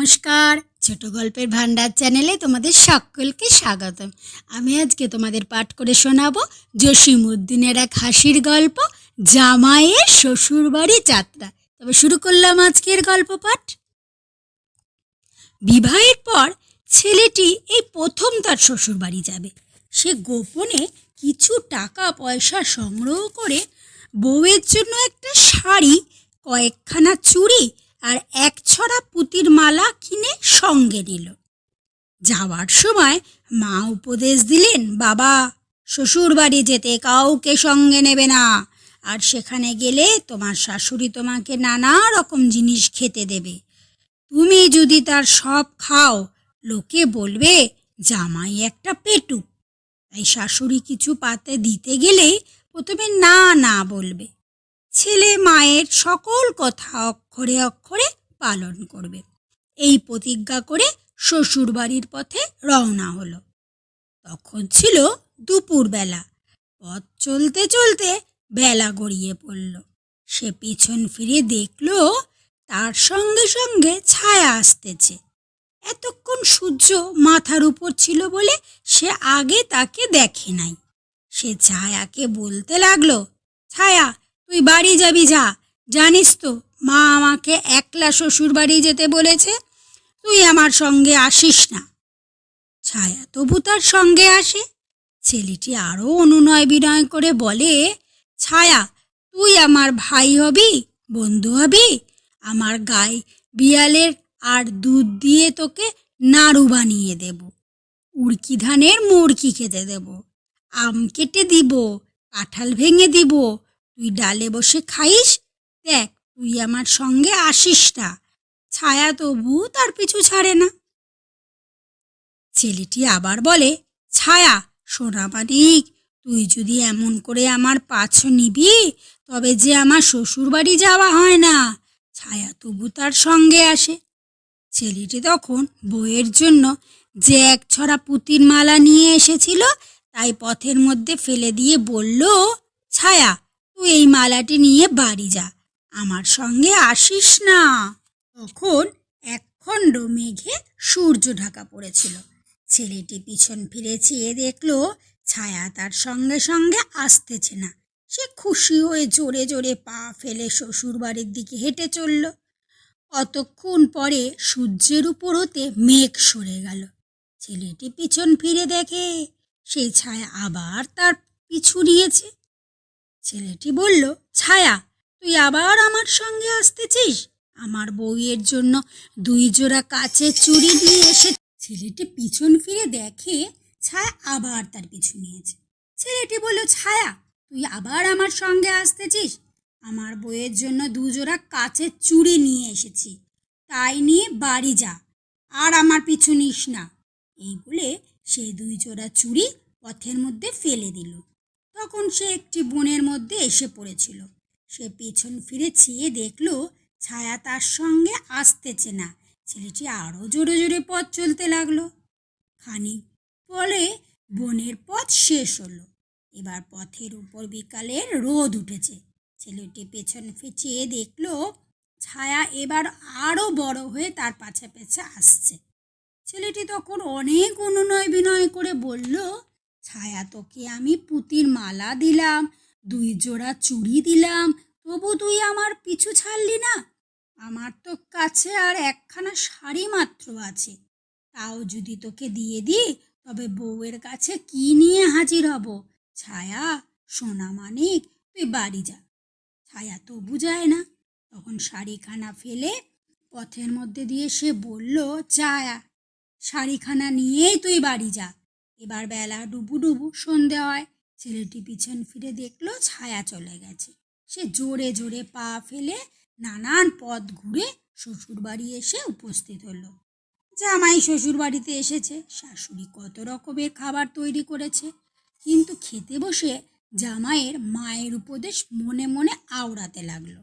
নমস্কার, ছোট গল্পের ভান্ডার চ্যানেলে তোমাদের সকলকে স্বাগতম। আমি আজকে তোমাদের পাঠ করে শোনাবো জসিমউদ্দিনের এক হাসির গল্প, জামাইয়ের শ্বশুরবাড়ি যাত্রা। তবে শুরু করলাম আজকের গল্প পাঠ। বিবাহের পর ছেলেটি এই প্রথম তার শ্বশুরবাড়ি যাবে। সে গোপনে কিছু টাকা পয়সা সংগ্রহ করে বউয়ের জন্য একটা শাড়ি, কয়েকখানা চুড়ি আর এক ছড়া পুতির মালা কিনে সঙ্গে নিল যাওয়ার সময় মা উপদেশ দিলেন, বাবা শ্বশুর বাড়ি যেতে কাউকে সঙ্গে নেবে না। আর সেখানে গেলে তোমার শাশুড়ি তোমাকে নানা রকম জিনিস খেতে দেবে। তুমি যদি তার সব খাও, লোকে বলবে, জামাই একটা পেটুক তাই শাশুড়ি কিছু পাতে দিতে গেলেই প্রথমে না না বলবে। ছেলে মায়ের সকল কথা অক্ষরে অক্ষরে পালন করবে। এই প্রতিজ্ঞা করে শ্বশুর বাড়ির পথে রওনা হলো। তখন ছিল দুপুরবেলা। পথ চলতে চলতে বেলা গড়িয়ে পড়ল। সে পিছন ফিরে দেখল, তার সঙ্গে সঙ্গে ছায়া আসতেছে। এতক্ষণ সূর্য মাথার উপর ছিল বলে সে আগে তাকে দেখে নাই। সে ছায়াকে বলতে লাগল, ছায়া তুই বাড়ি যাবি যা। জানিস তো, মা আমাকে একলা শ্বশুর বাড়ি যেতে বলেছে। তুই আমার সঙ্গে আসিস না। ছায়া তবু তার সঙ্গে আসে। ছেলেটি আরও অনুনয় বিনয় করে বলে, ছায়া, তুই আমার ভাই হবি, বন্ধু হবি? আমার গায়ে বিয়ালের আর দুধ দিয়ে তোকে নাড়ু বানিয়ে দেব। উড়কি ধানের মুড়কি খেতে দেব। আম কেটে দিব, কাঁঠাল ভেঙে দিব তুই ডালে বসে খাইস? দেখ, তুই আমার সঙ্গে আসিস না। ছায়া তবু তার পিছু ছাড়ে না। ছেলেটি আবার বলে, ছায়া, সোনা মানিক, তুই যদি এমন করে আমার পাছ নিবি, তবে যে আমার শ্বশুর বাড়ি যাওয়া হয় না। ছায়া তবু তার সঙ্গে আসে। ছেলেটি তখন বইয়ের জন্য যে এক ছড়া পুতির মালা নিয়ে এসেছিল, তাই পথের মধ্যে ফেলে দিয়ে বলল, ছায়া তুই এই মালাটি নিয়ে বাড়ি যা। আমার সঙ্গে আসিস না। তখন একখণ্ড মেঘে সূর্য ঢাকা পড়েছিল। ছেলেটি পিছন ফিরে চেয়ে দেখল, ছায়া তার সঙ্গে সঙ্গে আসতেছে না। সে খুশি হয়ে জোরে জোরে পা ফেলে শ্বশুর বাড়ির দিকে হেঁটে চলল। অতক্ষণ পরে সূর্যের উপর হতে মেঘ সরে গেল। ছেলেটি পিছন ফিরে দেখে, সেই ছায়া আবার তার পিছু নিয়েছে। ছেলেটি বলল, ছায়া, তুই আবার আমার সঙ্গে আসতেছিস? আমার বউয়ের জন্য দুই জোড়া কাচের চুড়ি নিয়ে এসে ছেলেটি পিছন ফিরে দেখে ছায়া আবার তার পিছু নিয়েছে। ছেলেটি বলল, ছায়া, তুই আবার আমার সঙ্গে আসতেছিস? আমার বইয়ের জন্য দুজোড়া কাচের চুড়ি নিয়ে এসেছি। তাই নিয়ে বাড়ি যা, আর আমার পিছু নিস না এই বলে সে দুই জোড়া চুড়ি পথের মধ্যে ফেলে দিল। তখন সে একটি বনের মধ্যে এসে পড়েছিল। সে পেছন ফিরে চেয়ে দেখল, ছায়া তার সঙ্গে আসতেছে না। ছেলেটি আরও জোরে জোরে পথ চলতে লাগল। খানিক পরে বনের পথ শেষ হলো। এবার পথের উপর বিকালের রোদ উঠেছে। ছেলেটি পেছন চেয়ে দেখল, ছায়া এবার আরও বড় হয়ে তার পাছে পেছে আসছে। ছেলেটি তখন অনেক অনুনয় বিনয় করে বলল ছায়া তোকে আমি পুতির মালা দিলাম, দুই জোড়া চুড়ি দিলাম, তবু তুই আমার পিছু ছাড়লি না। আমার তো কাছে আর একখানা শাড়ি মাত্র আছে। তাও যদি তোকে দিয়ে দিই, তবে বউয়ের কাছে কি নিয়ে হাজির হব? ছায়া, সোনা মানিক, তুই বাড়ি যা। ছায়া তবু যায় না। তখন শাড়িখানা ফেলে পথের মধ্যে দিয়ে সে বলল, ছায়া, শাড়িখানা নিয়েই তুই বাড়ি যা। এবার বেলা ডুবু ডুবু সন্ধে হয়। ছেলেটি পিছন ফিরে দেখল ছায়া চলে গেছে। সে জোরে জোরে পা ফেলে নানান পথ ঘুরে শ্বশুর বাড়ি এসে উপস্থিত হলো। জামাই শ্বশুর বাড়িতে এসেছে। শাশুড়ি কত রকমের খাবার তৈরি করেছে। কিন্তু খেতে বসে জামাইয়ের মায়ের উপদেশ মনে মনে আওড়াতে লাগল।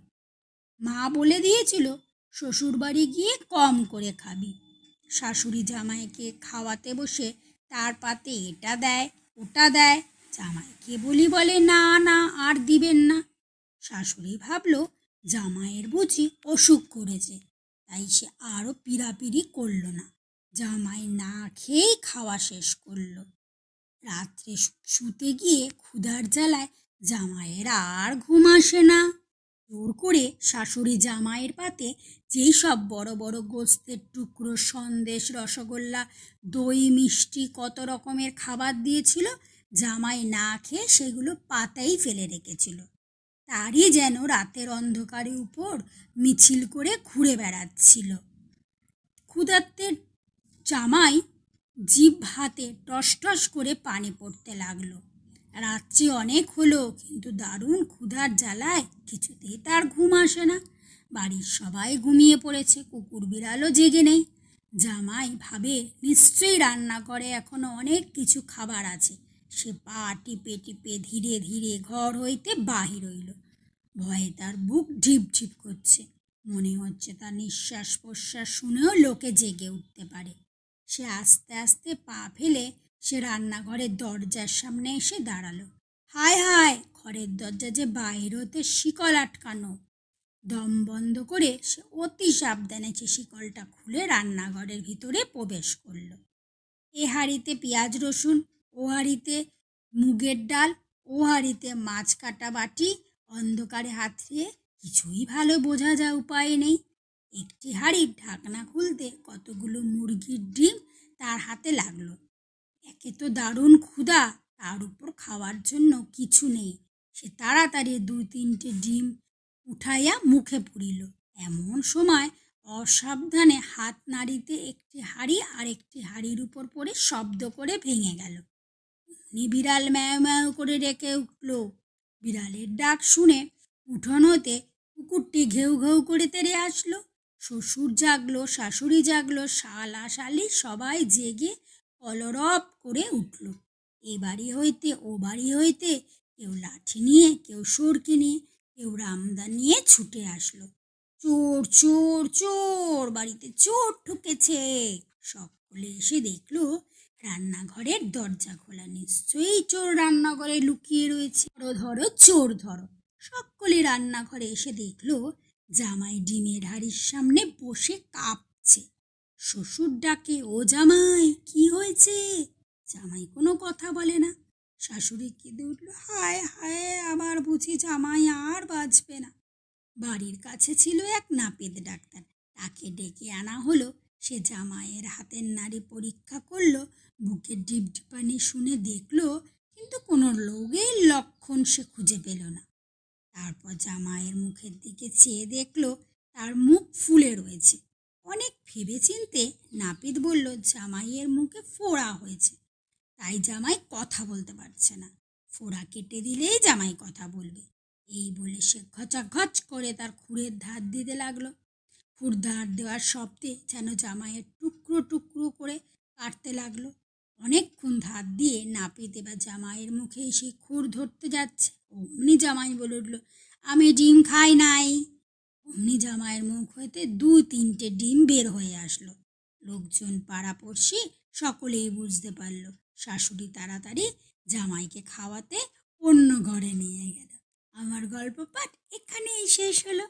মা বলে দিয়েছিল শ্বশুর বাড়ি গিয়ে কম করে খাবি। শাশুড়ি জামাইকে খাওয়াতে বসে তার পাতে এটা দেয়, ওটা দেয়। জামাইকে বলি বলে, না না, আর দিবেন না। শাশুড়ি ভাবলো, জামাইয়ের বুঝি অসুখ করেছে, তাই সে আরও পিড়াপিড়ি করল না। জামাই না খেয়েই খাওয়া শেষ করল। রাত্রে শুতে গিয়ে ক্ষুধার জ্বালায় জামাইয়ের আর ঘুম আসে না। জোর করে শাশুড়ি জামাইয়ের পাতে যেই সব বড় বড় গোস্তের টুকরো, সন্দেশ, রসগোল্লা, দই, মিষ্টি কত রকমের খাবার দিয়েছিল, জামাই না খেয়ে সেগুলো পাতাই ফেলে রেখেছিল। তারই যেন রাতের অন্ধকারে উপর মিছিল করে ঘুরে বেড়াচ্ছিল। ক্ষুধার্তের জামাই জিভ হাতে টস টস করে পানি পড়তে লাগল। রাত্রি অনেক হলো, কিন্তু দারুণ ক্ষুধার জ্বালায় কিছুতেই তার ঘুম আসে না। বাড়ির সবাই ঘুমিয়ে পড়েছে, কুকুর বিড়ালও জেগে নেই। জামাই ভাবে, নিশ্চয়ই রান্না করে, এখনও অনেক কিছু খাবার আছে। সে পা টিপে টিপে ধীরে ধীরে ঘর হইতে বাহির হইল। ভয়ে তার বুক ঢিপ ঢিপ করছে। মনে হচ্ছে তার নিঃশ্বাস প্রশ্বাস শুনেও লোকে জেগে উঠতে পারে। সে আস্তে আস্তে পা ফেলে সে রান্নাঘরের দরজার সামনে এসে দাঁড়াল। হায় হায়, ঘরের দরজা যে বাইর হতে শিকল আটকানো। দম বন্ধ করে সে অতি সাবধানে সে শিকলটা খুলে রান্নাঘরের ভিতরে প্রবেশ করল। এ হাঁড়িতে পেঁয়াজ রসুন, ও হাঁড়িতে মুগের ডাল, ও হাঁড়িতে মাছ কাটা বাটি, অন্ধকারে হাত দিয়ে কিছুই ভালো বোঝা যায় উপায় নেই। একটি হাঁড়ির ঢাকনা খুলতে কতগুলো মুরগির ডিম তার হাতে লাগল। একে তো দারুণ ক্ষুধা, তার উপর খাওয়ার জন্য কিছু নেই। সে তাড়াতাড়ি দুই তিনটে ডিম উঠাইয়া মুখে পুরিল এমন সময় অসাবধানে হাত নাড়িতে একটি হাঁড়ি আর একটি হাঁড়ির উপর পড়ে শব্দ করে ভেঙে গেল। অমনি বিড়াল ম্যাও ম্যাও করে ডেকে উঠল। বিড়ালের ডাক শুনে উঠোন হতে কুকুরটি ঘেউ ঘেউ করে তেড়ে আসলো। শ্বশুর জাগলো, শাশুড়ি জাগলো, শালা শালি সবাই জেগে কলরব করে উঠল। এ বাড়ি হইতে, ও বাড়ি হইতে কেউ লাঠি নিয়ে, কেউ সরকি নিয়ে, কেউ রামদা নিয়ে ছুটে আসলো। চোর চোর চোর, বাড়িতে চোর ঢুকেছে। সকলে এসে দেখল, রান্নাঘরের দরজা খোলা। নিশ্চয়ই চোর রান্নাঘরে লুকিয়ে রয়েছে। ধরো ধরো, চোর ধরো। সকলে রান্নাঘরে এসে দেখল, জামাই ডিমের হাড়ির সামনে বসে কাঁপছে। শ্বশুর ডাকে, ও জামাই, কি হয়েছে? জামাই কোনো কথা বলে না। শাশুড়ি কেঁদে উঠল, হায় হায় আবার বুঝি জামাই আর বাঁচবে না। বাড়ির কাছে ছিল এক নাপিত ডাক্তার। তাকে ডেকে আনা হলো। সে জামাইয়ের হাতের নাড়ি পরীক্ষা করল বুকের ডিপডিপানি শুনে দেখল, কিন্তু কোনো রোগের লক্ষণ সে খুঁজে পেল না। তারপর জামাইয়ের মুখের দিকে চেয়ে দেখল, তার মুখ ফুলে রয়েছে। ভেবেচিন্তে নাপিত বলল, জামাইয়ের মুখে ফোড়া হয়েছে। তাই জামাই কথা বলতে পারছে না। ফোড়া কেটে দিলেই জামাই কথা বলবে। এই বলে সে ঘচাঘচ করে তার খুঁড়ের ধার দিতে লাগল। খুর ধার দেওয়ার শব্দে যেন জামাইয়ের টুকরো টুকরো করে কাটতে লাগল। অনেকক্ষণ ধার দিয়ে নাপিত এবার জামাইয়ের মুখে এসে খুর ধরতে যাচ্ছে। অমনি জামাই বলে উঠল, আমি ডিম খাই নাই। অমনি জামাইয়ের মুখ হইতে দু তিনটে ডিম বের হয়ে আসলো। লোকজন পাড়াপড়শি সকলেই বুঝতে পারল, শাশুড়ি তাড়াতাড়ি জামাইকে খাওয়াতে অন্য ঘরে নিয়ে গেল। আমার গল্প পাঠ এখানেই শেষ হলো।